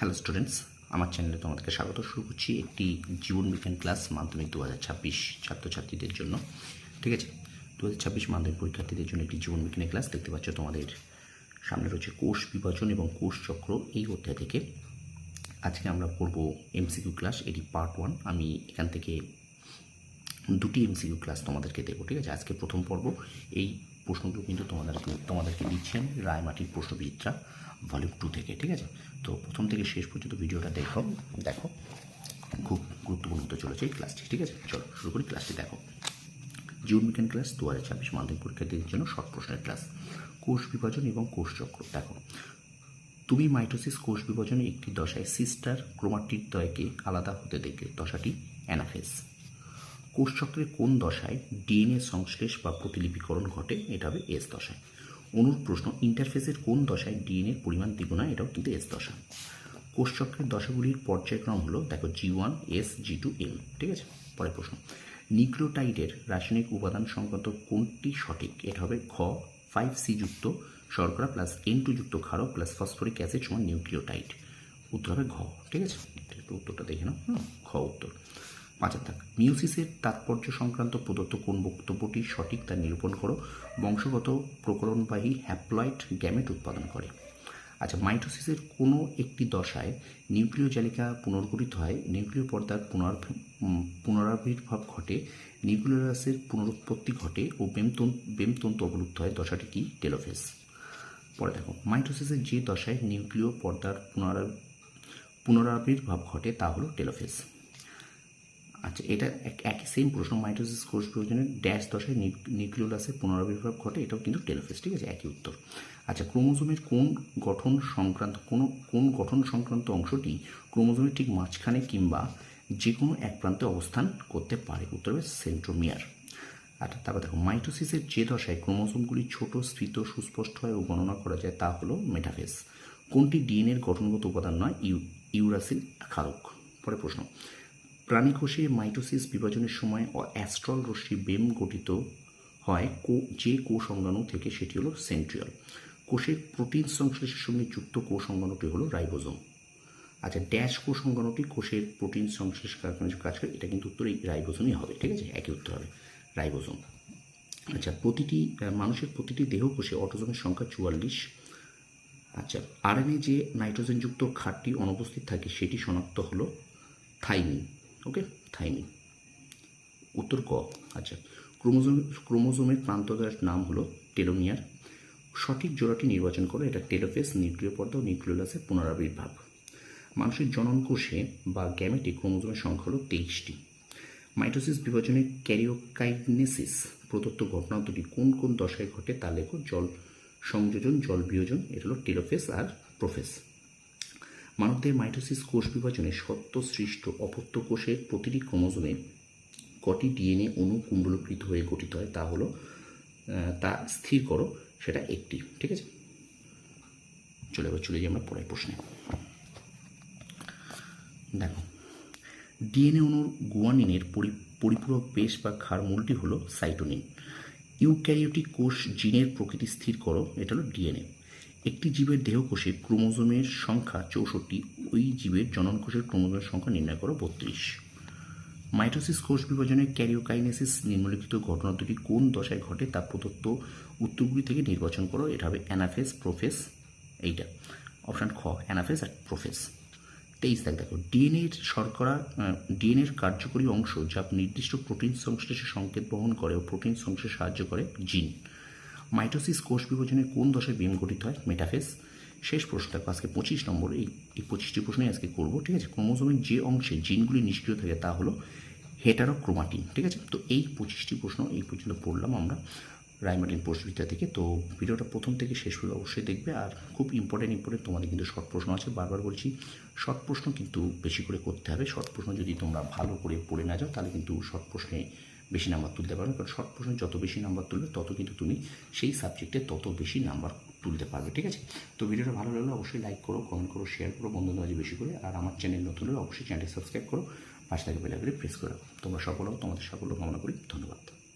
Hello students আমার চ্যানেলে তোমাদেরকে স্বাগত। শুরু করছি একটি জীবন বিজ্ঞান ক্লাস মাধ্যমিক দু হাজার ছাব্বিশ ছাত্রছাত্রীদের জন্য। ঠিক আছে? দু হাজার ছাব্বিশ মাধ্যমিক পরীক্ষার্থীদের জন্য একটি জীবন বিজ্ঞানের ক্লাস দেখতে পাচ্ছ তোমাদের সামনে রয়েছে কোষ বিভাজন এবং কোষ চক্র। এই অধ্যায় থেকে আজকে আমরা পড়ব এমসিকিউ ক্লাস এটি পার্ট ওয়ান আমি এখান থেকে দুটি এমসিকিউ ক্লাস তোমাদেরকে দেবো। ঠিক আছে? আজকে প্রথম পর্ব এই প্রশ্নগুলো কিন্তু তোমাদেরকে তোমাদেরকে দিচ্ছি আমি রায়মাটির প্রশ্নবিদ্যা ভলিউম টু থেকে, ঠিক আছে? তো প্রথম থেকে শেষ পর্যন্ত ভিডিওটা দেখো দেখো। খুব গুরুত্বপূর্ণ হতে চলেছে এই ক্লাসটি ঠিক আছে? চলো, শুরু করি ক্লাসটি দেখো। জীবনবিজ্ঞান ক্লাস দু হাজার ছাব্বিশ মাধ্যমিক পরীক্ষার্থীদের জন্য শর্ট প্রশ্নের ক্লাস কোষ বিভাজন এবং কোষ চক্র, দেখো। তুমি মাইটোসিস কোষ বিভাজনে একটি দশায় সিস্টার ক্রোমাটিড দয়কে আলাদা হতে দেখলে, দশাটি অ্যানাফেস কোষচক্রের কোন দশায় ডিএনএ সংশ্লেষ বা প্রতিলিপিকরণ ঘটে, এটা হবে এস দশায়। অনুর প্রশ্ন ইন্টারফেসের কোন দশায় ডিএনএর পরিমাণ দ্বিগুণ এটাও কিন্তু এস দশা কোষচক্রের দশাগুলির পর্যায়ক্রম হলো, দেখো G one, S, G two, M, ঠিক আছে? পরের প্রশ্ন, নিউক্লিওটাইডের রাসায়নিক উপাদান সংক্রান্ত কোনটি সঠিক? এটা হবে খ ফাইভ সি যুক্ত শর্করা প্লাস এন টু যুক্ত ক্ষারক প্লাস ফসফরিক অ্যাসিড সমান নিউক্লিওটাইড। উত্তর হবে ঘ, ঠিক আছে? উত্তরটা দেখে নাও খ উত্তর। পাঁচের থাক। মিউসিসের তাৎপর্য সংক্রান্ত প্রদত্ত কোন বক্তব্যটি সঠিক তা নিরূপণ করো। বংশগত প্রকরণবাহী হ্যাপ্লয়েড গ্যামেট উৎপাদন করে। আচ্ছা মাইটোসিসের কোনো একটি দশায় নিউক্লিয় জালিকা পুনর্গঠিত হয়। নিউক্লিয় পর্দার পুনর পুনরাবির্ভাব ঘটে, নিউক্লিয়াসের পুনরুৎপত্তি ঘটে ও বেমতন বেমতন্তু অবলুপ্ত হয়। দশাটি কি? টেলোফেস। পরে দেখো মাইটোসিসের যে দশায় নিউক্লিয় পর্দার পুনরা পুনরাবির্ভাব ঘটে তা হলো টেলোফেস। আচ্ছা এটা এক- একই সেম প্রশ্ন মাইটোসিস কোষ বিভাজনের ড্যাশ দশায় নিউ- নিউক্লিওলাসের পুনরাবির্ভাব ঘটে, এটাও কিন্তু টেলোফেস ঠিক আছে? একই উত্তর। আচ্ছা ক্রোমোজোমের কোন গঠন সংক্রান্ত, কোন কোন গঠন সংক্রান্ত অংশটি ক্রোমোজোমের ঠিক মাঝখানে কিংবা যে কোনো এক প্রান্তে অবস্থান করতে পারে? উত্তর হবে সেন্ট্রোমিয়ার। আচ্ছা তারপর দেখো মাইটোসিসের যে দশায় ক্রোমোজোমগুলি ছোট স্ফীত সুস্পষ্ট হয় ও গণনা করা যায় তা হলো মেটাফেস কোনটি ডিএনএর গঠনগত উপাদান নয়? ইউ ইউরাসিল ক্ষারক পরে প্রশ্ন। প্রাণীকোষে মাইটোসিস বিভাজনের সময় অ্যাস্ট্রল রশ্মি বেম গঠিত হয় কো- যে কোষ অঙ্গাণু থেকে, সেটি হলো সেন্ট্রিয়াল। কোষের প্রোটিন সংশ্লেষের সঙ্গে যুক্ত কোষ অঙ্গাণুটি হলো রাইবোজোম। আচ্ছা ড্যাশ কোষ অঙ্গাণুটি কোষের প্রোটিন সংশ্লেষ কাজ করে, এটা কিন্তু উত্তর এই রাইবোজোমই হবে, ঠিক আছে? একই উত্তর হবে, রাইবোজোম। আচ্ছা প্রতিটি মানুষের প্রতিটি দেহ কোষে অটোজোমের সংখ্যা চুয়াল্লিশ। আচ্ছা আরএনএ যে নাইট্রোজেনযুক্ত ক্ষারটি অনুপস্থিত থাকে, সেটি শনাক্ত হলো থাইমিন। ওকে থাইমিন উত্তর ক? আচ্ছা। ক্রোমোজোম ক্রোমোজোমের প্রান্তদার নাম হলো টেলোমিয়ার সঠিক জোড়াটি নির্বাচন করো। এটা টেলোফেস নিউক্লিয় পর্দা ও নিউক্লিওলাসের পুনরাবির্ভাব। মানুষের জনন কোষে বা গ্যামেটে ক্রোমোজোমের সংখ্যা হলো তেইশটি। মাইটোসিস বিভাজনে ক্যারিওকাইনেসিস প্রদত্ত ঘটনা দুটি। কোন কোন দশায় ঘটে তা লেখো। জল সংযোজন জল বিয়োজন এটা হলো টেলোফেস আর প্রোফেস। মানবদের মাইটোসিস কোষ বিভাজনে সত্য সৃষ্ট অপত্য কোষের প্রতিটি ক্রোমোজোমে কটি ডিএনএ অণু কুণ্ডলীকৃত হয়ে গঠিত হয় তা হলো তা স্থির করো, সেটা একটি। ঠিক আছে? চলে এবার চলে যাই আমরা পরের প্রশ্নে। দেখো, ডিএনএ অণুর গুয়ানিনের পরি- পরিপূরক বেশ বা ক্ষার মূলটি হলো সাইটোনিন। ইউক্যারিওটিক কোষ জিনের প্রকৃতি স্থির করো, এটা হলো ডিএনএ। একটি জীবের দেহকোষে ক্রোমোজোমের সংখ্যা চৌষট্টি, ওই জীবের জনন কোষের ক্রোমোজোমের সংখ্যা নির্ণয় করো বত্রিশ। মাইটোসিস কোষ বিভাজনে ক্যারিওকাইনেসিস নিম্নলিখিত ঘটনা দুটি কোন দশায় ঘটে তা প্রদত্ত উত্তরগুলি থেকে নির্বাচন করো। এটা হবে অ্যানাফেস, প্রোফেস, এইটা। অপশান খ, অ্যানাফেস আর প্রোফেস। তেইশ, দেখ, দেখো, ডিএনএর শর্করা ডিএনএর কার্যকরী অংশ যা নির্দিষ্ট প্রোটিন সংশ্লেষে সংকেত বহন করে ও প্রোটিন সংশ্লেষে সাহায্য করে জিন। মাইটোসিস কোষ বিভাজনের কোন দশায় বিম গঠিত হয়? মেটাফেস শেষ প্রশ্ন দেখো, আজকে পঁচিশ নম্বর, এই এই পঁচিশটি প্রশ্নই আজকে করব, ঠিক আছে? ক্রোমোজোমের যে অংশে জিনগুলি নিষ্ক্রিয় থাকে তা হলো হেটারোক্রোমাটিন, ঠিক আছে? তো এই পঁচিশটি প্রশ্ন, এই পর্যন্ত পড়লাম আমরা। রায়মার্টিন প্রশ্নবিদ্যা থেকে তো ভিডিওটা প্রথম থেকে শেষ হলে অবশ্যই দেখবে। আর খুব ইম্পর্টেন্ট ইম্পর্টেন্ট তোমাদের কিন্তু শর্ট প্রশ্ন আছে। বারবার বলছি শর্ট প্রশ্ন কিন্তু বেশি করে করতে হবে। শর্ট প্রশ্ন যদি তোমরা ভালো করে পড়ে না যাও, তাহলে কিন্তু শর্ট প্রশ্নে বেশি নাম্বার তুলতে পারবে কারণ শর্ট প্রশ্নে যত বেশি নাম্বার তুলবে, তত কিন্তু তুমি সেই সাবজেক্টে তত বেশি নাম্বার তুলতে পারবে, ঠিক আছে? তো ভিডিওটা ভালো লাগলে অবশ্যই লাইক করো কমেন্ট করো শেয়ার করো, বন্ধুদের মাঝে বেশি করে। আর আমার চ্যানেল নতুন হলে অবশ্যই চ্যানেলটি সাবস্ক্রাইব করো। পাশে থাকে বেলাগুলি প্রেস করে তোমরা সকলেও তোমাদের সকলেও কামনা করি। ধন্যবাদ।